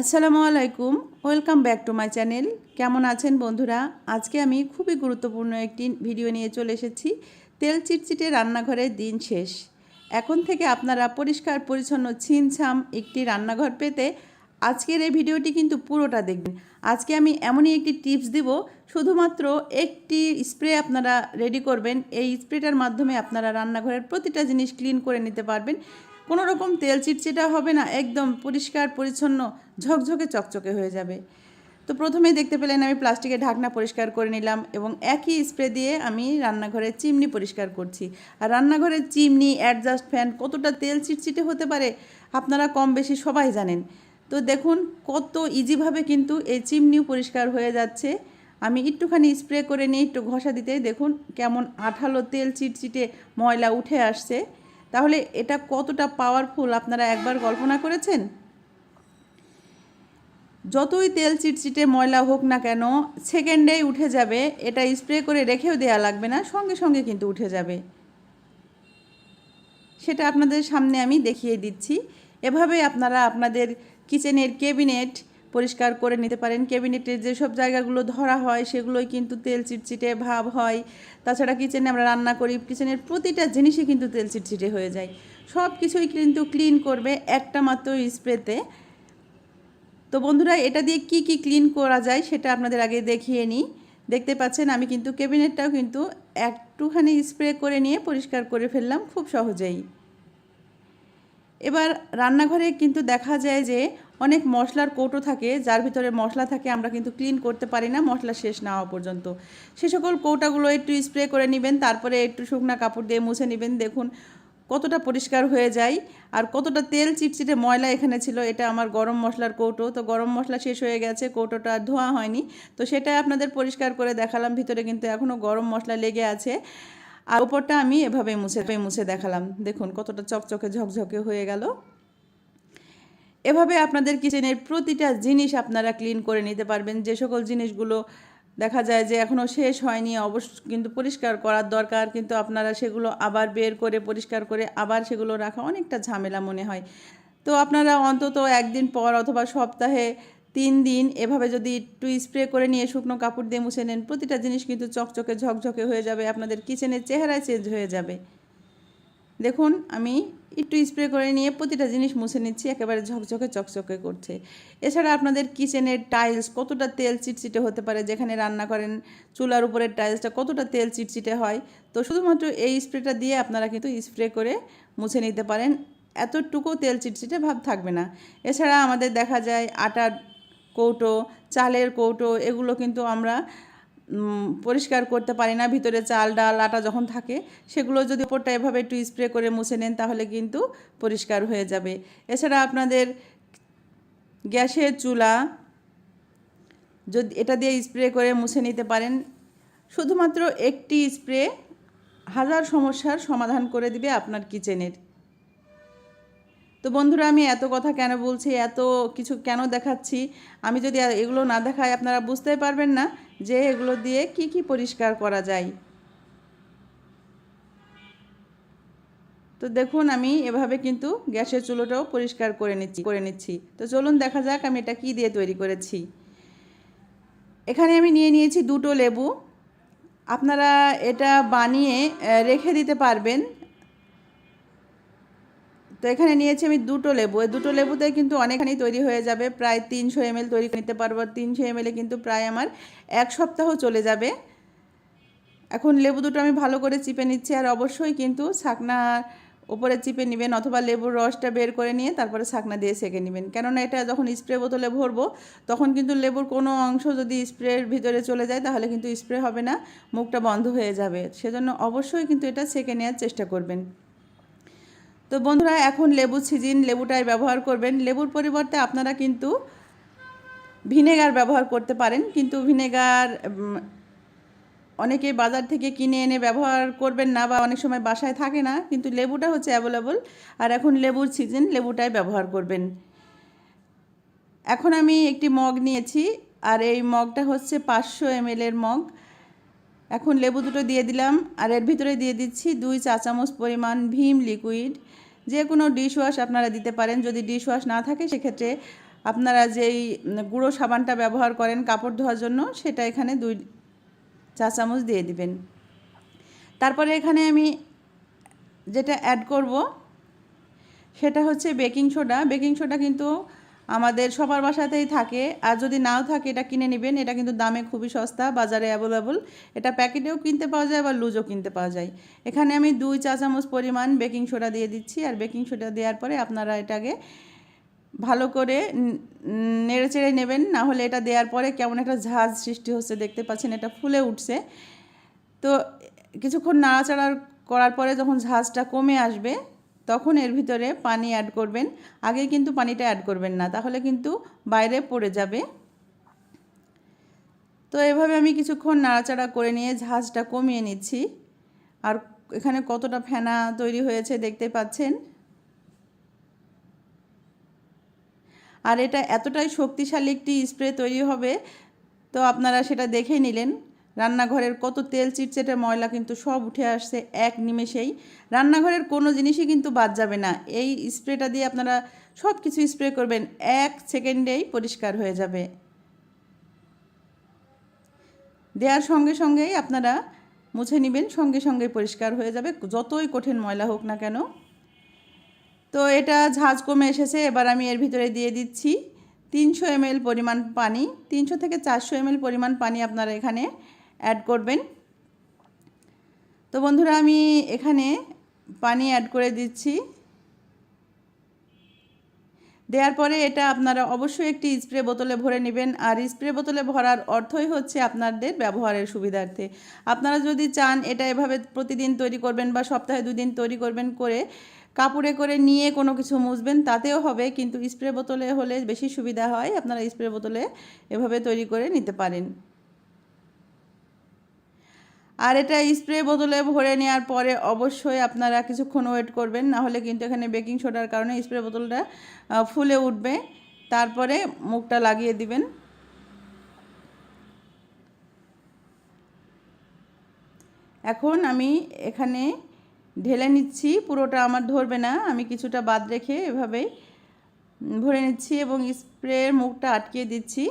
আসসালামু আলাইকুম, welcome back to my channel. কেমন আছেন বন্ধুরা? আজকে আমি খুবই গুরুত্বপূর্ণ একটি ভিডিও নিয়ে চলে এসেছি। তেল চিটচিটে রান্নাঘরের দিন শেষ। এখন থেকে আপনারা পরিষ্কার পরিচ্ছন্ন ছিমছাম একটি রান্নাঘর পেতে আজকের এই ভিডিওটি কিন্তু পুরোটা দেখবেন। আজকে আমি এমনই একটি টিপস দিব, শুধুমাত্র একটি স্প্রে আপনারা রেডি করবেন। এই স্প্রেটার মাধ্যমে আপনারা রান্নাঘরের প্রতিটা জিনিস ক্লিন করে নিতে পারবেন। কোনো রকম তেল চিটচিটা হবে না, একদম পরিষ্কার পরিচ্ছন্ন ঝকঝকে চকচকে হয়ে যাবে। তো প্রথমেই দেখতে পেলেন আমি প্লাস্টিকের ঢাকনা পরিষ্কার করে নিলাম এবং একই স্প্রে দিয়ে আমি রান্নাঘরের চিমনি পরিষ্কার করছি। আর রান্নাঘরের চিমনি অ্যাডজাস্ট ফ্যান কতটা তেল চিটচিটে হতে পারে আপনারা কম বেশি সবাই জানেন। তো দেখুন, কত ইজিভাবে কিন্তু এই চিমনিও পরিষ্কার হয়ে যাচ্ছে। আমি একটুখানি স্প্রে করে নিয়ে একটু ঘষা দিতেই দেখুন কেমন আঠালো তেল চিটচিটে ময়লা উঠে আসছে। তাহলে এটা কতটা পাওয়ারফুল আপনারা একবার কল্পনা করেছেন? যতই তেল চিটচিটে ময়লা হোক না কেন, সেকেন্ডেই উঠে যাবে। এটা স্প্রে করে রেখেও দেয়া লাগবে না, সঙ্গে সঙ্গে কিন্তু উঠে যাবে। সেটা আপনাদের সামনে আমি দেখিয়ে দিচ্ছি। এভাবে আপনারা আপনাদের কিচেনের কেবিনেট পরিষ্কার করে নিতে পারেন। ক্যাবিনেটের যেসব জায়গাগুলো ধরা হয়, সেগুলোই কিন্তু তেল চিটচিটে ভাব হয়। তাছাড়া কিচেনে আমরা রান্না করি, কিচেনের প্রতিটা জিনিসই কিন্তু তেল চিটচিটে হয়ে যায়। সব কিছুই কিন্তু ক্লিন করবে একটা মাত্র স্প্রেতে। তো বন্ধুরা, এটা দিয়ে কি কি ক্লিন করা যায় সেটা আপনাদের আগে দেখিয়ে নিই। দেখতে পাচ্ছেন, আমি কিন্তু ক্যাবিনেটটাও কিন্তু একটুখানি স্প্রে করে নিয়ে পরিষ্কার করে ফেললাম খুব সহজেই। এবার রান্নাঘরে কিন্তু দেখা যায় যে অনেক মশলার কৌটো থাকে, যার ভিতরে মশলা থাকে আমরা কিন্তু ক্লিন করতে পারি না, মশলা শেষ না হওয়া পর্যন্ত। সে সকল কৌটাগুলো একটু স্প্রে করে নেবেন, তারপরে একটু শুকনা কাপড় দিয়ে মুছে নেবেন। দেখুন কতটা পরিষ্কার হয়ে যায় আর কতটা তেল চিটচিটে ময়লা এখানে ছিল, এটা আমার গরম মশলার কৌটো। তো গরম মশলা শেষ হয়ে গেছে, কৌটোটা ধোয়া হয়নি। তো সেটা আপনাদের পরিষ্কার করে দেখালাম, ভিতরে কিন্তু এখনও গরম মশলা লেগে আছে। আর ওপরটা আমি এভাবে মুছে মুছে দেখালাম। দেখুন কতটা চকচকে ঝকঝকে হয়ে গেল। এভাবে আপনাদের কিচেনের প্রতিটা জিনিস আপনারা ক্লিন করে নিতে পারবেন। যে সকল জিনিসগুলো দেখা যায় যে এখনও শেষ হয়নি, অবশ্য কিন্তু পরিষ্কার করার দরকার, কিন্তু আপনারা সেগুলো আবার বের করে, পরিষ্কার করে আবার সেগুলো রাখা অনেকটা ঝামেলা মনে হয়। তো আপনারা অন্তত একদিন পর অথবা সপ্তাহে তিন দিন এভাবে যদি একটু স্প্রে করে নিয়ে শুকনো কাপড় দিয়ে মুছে নেন, প্রতিটা জিনিস কিন্তু চকচকে, ঝকঝকে হয়ে যাবে, আপনাদের কিচেনের চেহারায় চেঞ্জ হয়ে যাবে। দেখুন, আমি একটু স্প্রে করে নিয়ে প্রতিটা জিনিস মুছে নিচ্ছি, একেবারে ঝকঝকে, চকচকে করছে। এছাড়া আপনাদের কিচেনের টাইলস কতটা তেল চিটচিটে হতে পারে? যেখানে রান্না করেন, চুলার উপরের টাইলসটা কতটা তেল চিটচিটে হয়? তো শুধুমাত্র এই স্প্রেটা দিয়ে আপনারা কিন্তু স্প্রে করে মুছে নিতে পারেন। এতটুকু তেল চিটচিটে ভাব থাকবে না। এছাড়া আমাদের দেখা যায়, আটার কৌটো, চালের কৌটো, এগুলো কিন্তু আমরা পরিষ্কার করতে পারি না, ভিতরে চাল, ডাল, আটা যখন থাকে, সেগুলো যদি ওপরটা এভাবে একটু স্প্রে করে মুছে নেন, তাহলে কিন্তু পরিষ্কার হয়ে যাবে। এছাড়া আপনাদের গ্যাসের চুলা যদি, এটা দিয়ে স্প্রে করে মুছে নিতে পারেন। শুধুমাত্র একটি স্প্রে হাজার সমস্যার সমাধান করে দিবে আপনার কিচেনের। তো বন্ধুরা, আমি এত কথা কেন বলছি, এত কিছু কেন দেখাচ্ছি, আমি যদি এগুলো না দেখাই আপনারা বুঝতে পারবেন না। যে এগুলো দিয়ে কি কি পরিষ্কার করা যায়। তো দেখুন, আমি এভাবে কিন্তু গ্যাসের চুলোটাও পরিষ্কার করে নিচ্ছি করে নিচ্ছি। তো চলুন দেখা যাক আমি এটা কি দিয়ে তৈরি করেছি। এখানে আমি নিয়ে নিয়েছি দুটো লেবু। আপনারা এটা বানিয়ে রেখে দিতে পারবেন তো এখানে নিয়েছি আমি দুটো লেবু। এই দুটো লেবুতে কিন্তু অনেকখানি তৈরি হয়ে যাবে। প্রায় তিনশো এমএল তৈরি নিতে পারব। তিনশো এমএলে কিন্তু প্রায় আমার এক সপ্তাহ চলে যাবে। এখন লেবু দুটো আমি ভালো করে চিপে নিচ্ছি আর অবশ্যই কিন্তু ছাকনা ওপরে চিপে নেবেন অথবা লেবুর রসটা বের করে নিয়ে তারপরে ছাকনা দিয়ে সেঁকে নেবেন। কেননা এটা যখন স্প্রে বোতলে ভরবো, তখন কিন্তু লেবুর কোনো অংশ যদি স্প্রের ভিতরে চলে যায়, তাহলে কিন্তু স্প্রে হবে না, মুখটা বন্ধ হয়ে যাবে। সেজন্য অবশ্যই কিন্তু এটা সেঁকে নেওয়ার চেষ্টা করবেন। তো বন্ধুরা, এখন লেবু সিজিন লেবুটাই ব্যবহার করবেন। লেবুর পরিবর্তে আপনারা কিন্তু ভিনেগার ব্যবহার করতে পারেন। কিন্তু ভিনেগার অনেকে বাজার থেকে কিনে এনে ব্যবহার করবেন না বা অনেক সময় বাসায় থাকে না, কিন্তু লেবুটা হচ্ছে অ্যাভেলেবল আর এখন লেবুর সিজন লেবুটাই ব্যবহার করবেন। এখন আমি একটি মগ নিয়েছি, আর এই মগটা হচ্ছে পাঁচশো এর মগ। এখন লেবু দুটো দিয়ে দিলাম, আর এর ভিতরে দিয়ে দিচ্ছি দুই চা চামচ পরিমাণ ভীম লিকুইড যে কোনো ডিশ ওয়াশ আপনারা দিতে পারেন, যদি ডিশ ওয়াশ না থাকে সেক্ষেত্রে আপনারা যেই গুঁড়ো সাবানটা ব্যবহার করেন কাপড় ধোয়ার জন্য, সেটা এখানে দুই চা চামচ দিয়ে দিবেন। তারপরে এখানে আমি যেটা অ্যাড করব, সেটা হচ্ছে বেকিং সোডা বেকিং সোডা কিন্তু আমাদের সবার বাসাতেই থাকে। আর যদি নাও থাকে, এটা কিনে নেবেন। এটা কিন্তু দামে খুবই সস্তা, বাজারে অ্যাভেলেবল এটা প্যাকেটেও কিনতে পাওয়া যায় বা লুজও কিনতে পাওয়া যায়। এখানে আমি দুই চা চামচ পরিমাণ বেকিং সোডা দিয়ে দিচ্ছি। আর বেকিং সোডা দেওয়ার পরে আপনারা এটাকে ভালো করে নেড়ে চেড়ে নেবেন। না হলে এটা দেওয়ার পরে কেমন একটা ঝাঁজ সৃষ্টি হচ্ছে দেখতে পাচ্ছেন, এটা ফুলে উঠছে। তো কিছুক্ষণ নাড়াচাড়া করার পরে যখন ঝাঁজটা কমে আসবে তখন এর ভিতরে পানি অ্যাড করবেন। আগে কিন্তু পানিটা অ্যাড করবেন না, তাহলে কিন্তু বাইরে পড়ে যাবে। তো এভাবে আমি কিছুক্ষণ নাড়াচাড়া করে নিয়ে ঝাঁজটা কমিয়ে নিচ্ছি। আর এখানে কতটা ফেনা তৈরি হয়েছে দেখতে পাচ্ছেন? আর এটা এতটাই শক্তিশালী একটি স্প্রে তৈরি হবে, তো আপনারা সেটা দেখে নিলেন। রান্নাঘরের কত তেল চিটচেটে ময়লা কিন্তু সব উঠে আসছে এক নিমেষেই। রান্নাঘরের কোনো জিনিসই কিন্তু বাদ যাবে না। এই স্প্রেটা দিয়ে আপনারা সব কিছু স্প্রে করবেন, এক সেকেন্ডেই পরিষ্কার হয়ে যাবে। দেওয়ার সঙ্গে সঙ্গেই আপনারা মুছে নেবেন, সঙ্গে সঙ্গে পরিষ্কার হয়ে যাবে, যতই কঠিন ময়লা হোক না কেন। তো এটা ঝাঁজ কমে এসেছে, এবার আমি এর ভিতরে দিয়ে দিচ্ছি তিনশো এমএল পরিমাণ পানি, তিনশো থেকে চারশো এমএল পরিমাণ পানি আপনারা এখানে অ্যাড করবেন। তো বন্ধুরা, আমি এখানে পানি অ্যাড করে দিচ্ছি। দেওয়ার পরে এটা আপনারা অবশ্যই একটি স্প্রে বোতলে ভরে নেবেন। আর স্প্রে বোতলে ভরার অর্থই হচ্ছে আপনাদের ব্যবহারের সুবিধার্থে। আপনারা যদি চান এটা এভাবে প্রতিদিন তৈরি করবেন বা সপ্তাহে দুদিন তৈরি করবেন করে কাপড়ে করে নিয়ে কোনো কিছু মুছবেন, তাতেও হবে। কিন্তু স্প্রে বোতলে হলে বেশি সুবিধা হয়। আপনারা স্প্রে বোতলে এভাবে তৈরি করে নিতে পারেন। আর এটা স্প্রে বোতলে ভরে নেওয়ার পরে অবশ্যই আপনারা কিছুক্ষণ ওয়েট করবেন, না হলে কিন্তু এখানে বেকিং সোডার কারণে স্প্রে বোতলটা ফুলে উঠবে। তারপরে মুখটা লাগিয়ে দিবেন। এখন আমি এখানে ঢেলে নিচ্ছি, পুরোটা আমার ধরবে না, আমি কিছুটা বাদ রেখে এভাবেই ভরে নিচ্ছি এবং স্প্রের মুখটা আটকিয়ে দিচ্ছি।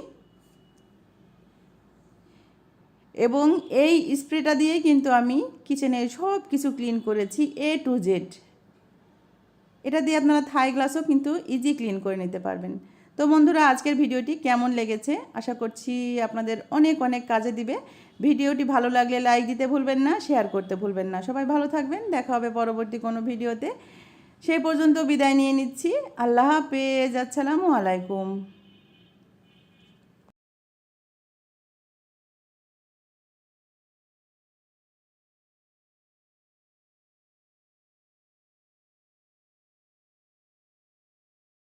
এবং এই স্প্রেটা দিয়ে কিন্তু আমি কিচেনের সব কিছু ক্লিন করেছি এ টু জেড এটা দিয়ে আপনারা থাই গ্লাসও কিন্তু ইজি ক্লিন করে নিতে পারবেন। তো বন্ধুরা, আজকের ভিডিওটি কেমন লেগেছে? আশা করছি আপনাদের অনেক অনেক কাজে দিবে। ভিডিওটি ভালো লাগলে লাইক দিতে ভুলবেন না শেয়ার করতে ভুলবেন না। সবাই ভালো থাকবেন, দেখা হবে পরবর্তী কোনো ভিডিওতে। সেই পর্যন্ত বিদায় নিয়ে নিচ্ছি। আল্লাহ হাফেজ, আসসালামু আলাইকুম।